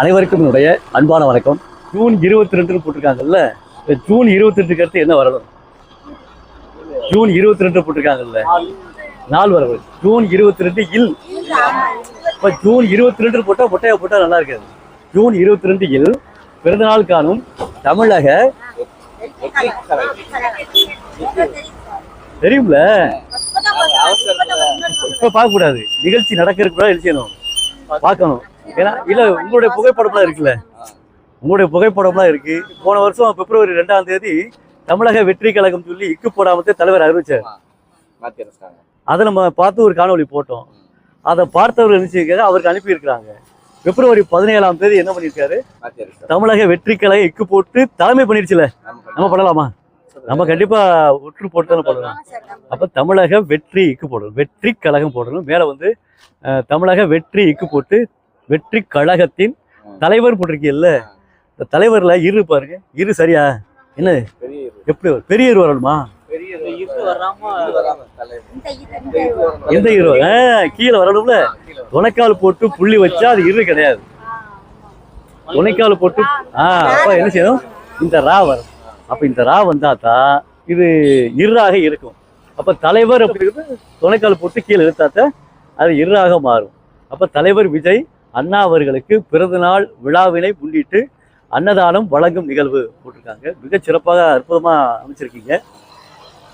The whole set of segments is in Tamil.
அனைவருக்கும் என்னுடைய அன்பான வணக்கம். ஜூன் இருபத்தி ரெண்டுன்னு போட்டிருக்காங்கல்ல இந்த ஜூன் இருபத்தி ரெண்டுக்கு அடுத்து என்ன வரணும்? ஜூன் இருபத்தி ரெண்டு போட்டிருக்காங்கல்ல நாள் வரவு. ஜூன் இருபத்தி ரெண்டு இல். இப்போ ஜூன் இருபத்தி ரெண்டு போட்டால் பொட்டையா போட்டால் நல்லா இருக்காது. ஜூன் இருபத்தி ரெண்டு இல் பிறந்தநாள் காணும் தமிழக தெரியும்ல? இப்போ பார்க்கக்கூடாது. நிகழ்ச்சி நடக்கிறதுக்கு கூட எழுச்சியணும் பார்க்கணும். ஏன்னா இல்ல உங்களுடைய புகைப்படம்லாம் இருக்குல்ல? உங்களுடைய புகைப்படம்லாம் இருக்கு. போன வருஷம் பிப்ரவரி ரெண்டாம் தேதி தமிழக வெற்றி கழகம் சொல்லி இக்கு போடாமத்தே தலைவர் அறிவிச்சார். அதை நம்ம பார்த்து ஒரு காணொளி போட்டோம். அதை பார்த்தவர் நினைச்சிருக்காரு அவருக்கு அனுப்பியிருக்கிறாங்க. பிப்ரவரி பதினேழாம் தேதி என்ன பண்ணியிருக்காரு? அரைச்சிட்டாங்க தமிழக வெற்றி கழகம் இக்கு போட்டு தலைமை பண்ணிருச்சுல நம்ம பண்ணலாமா. நம்ம கண்டிப்பா ஒற்று போட்டு தானே பண்ணலாம் அப்ப தமிழக வெற்றி இக்கு போடணும். வெற்றி கழகம் போடணும். மேல வந்து தமிழக வெற்றி இக்கு போட்டு வெற்றி கழகத்தின் தலைவர் போட்டிருக்கீல்ல இந்த தலைவர்ல இரு பாருங்க. இரு சரியா? என்ன பெரிய எப்படி வரும்? பெரிய இரு வரணுமா? எந்த இரு ஆஹ், கீழே வரணும்ல? துணைக்கால் போட்டு புள்ளி வச்சா அது இரு கிடையாது. துணைக்கால் போட்டு ஆஹ் அப்ப என்ன செய்யணும்? இந்த ரா வரும் அப்ப இந்த ரா வந்தா தான் இது இராக இருக்கும். அப்ப தலைவர் அப்படிங்கிறது துணைக்கால் போட்டு கீழே இழுத்தாத்த அது இராக மாறும். அப்ப தலைவர் விஜய் அண்ணா அவர்களுக்கு பிறந்தநாள் விழாவினை முன்னிட்டு அன்னதானம் வழங்கும் நிகழ்வு போட்டிருக்காங்க. மிக சிறப்பாக அற்புதமாக அமைச்சிருக்கீங்க.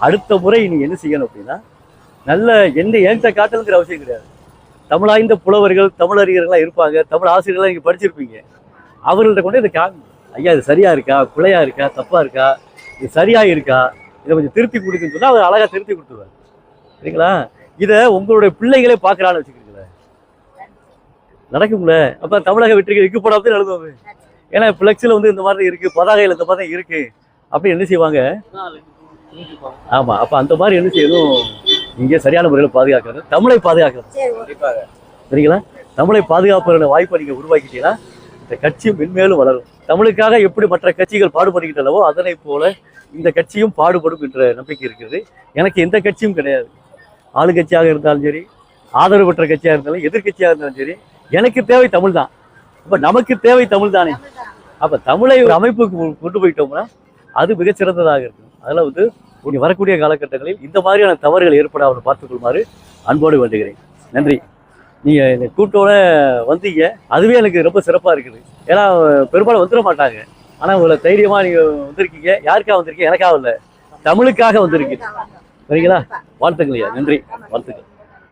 அடுத்த முறை நீ என்ன செய்யணும் அப்படின்னா நல்ல எந்த என்கிட்ட காட்டலுங்கிற அவசியம் கிடையாது. தமிழாய்ந்த புலவர்கள் தமிழறிஞர்கள்லாம் இருப்பாங்க. தமிழ் ஆசிரியர்கள்லாம் நீங்கள் படிச்சிருப்பீங்க. அவர்கள்ட்ட கொண்டு இதை காங்க ஐயா இது சரியாக இருக்கா? குலையாக இருக்கா? தப்பாக இருக்கா? இது சரியாக இருக்கா இதை கொஞ்சம் திருத்தி கொடுக்குன்னு சொன்னால் அவர் அழகாக திருத்தி கொடுத்துருவார். சரிங்களா? இதை உங்களுடைய பிள்ளைகளே பார்க்கறான்னு வச்சுக்கிறீங்க. நடக்கும்ல? அப்ப தமிழக வெற்றிகள் இருக்கு போடாம எழுதுவாங்க ஏன்னா பிளெக்ஸில் வந்து இந்த மாதிரி இருக்கு பதாகையில் இந்த மாதிரி இருக்கு. அப்படி என்ன செய்வாங்க? ஆமா அப்ப அந்த மாதிரி என்ன செய்யணும்? இங்கே சரியான முறையில் பாதுகாக்கிறது. தமிழை பாதுகாக்கிறது. சரிங்களா? தமிழை பாதுகாப்பதற்கான வாய்ப்பை நீங்க உருவாக்கிட்டீங்கன்னா இந்த கட்சி மென்மேலும் வளரும். தமிழுக்காக எப்படி மற்ற கட்சிகள் பாடுபடுகின்றனவோ அதனை போல இந்த கட்சியும் பாடுபடும் என்ற நம்பிக்கை இருக்கிறது. எனக்கு எந்த கட்சியும் கிடையாது. ஆளுங்கட்சியாக இருந்தாலும் சரி ஆதரவு பெற்ற கட்சியாக இருந்தாலும் எதிர்க்கட்சியாக இருந்தாலும் சரி எனக்கு தேவை தமிழ் தான் அப்ப நமக்கு தேவை தமிழ் தானே அப்ப தமிழை ஒரு அமைப்புக்கு கொண்டு போயிட்டோம்னா அது மிகச்சிறந்ததாக இருக்கும். அதுல வந்து இனி வரக்கூடிய காலகட்டங்களில் இந்த மாதிரியான தவறுகள் ஏற்படாமல் பார்த்துக்கொள்ளுமாறு அன்போடு வேண்டுகிறேன். நன்றி. நீங்க இந்த கூட்டோட வந்தீங்க. அதுவே எனக்கு ரொம்ப சிறப்பா இருக்குது. ஏன்னா பெரும்பாலும் வந்துட மாட்டாங்க. ஆனா உங்களை தைரியமா நீங்க வந்திருக்கீங்க. யாருக்காக வந்திருக்கீங்க? எனக்காக இல்லை. தமிழுக்காக வந்திருக்கீங்க. சரிங்களா? வாழ்த்துக்கள் ஐயா நன்றி. வாழ்த்துக்கள்.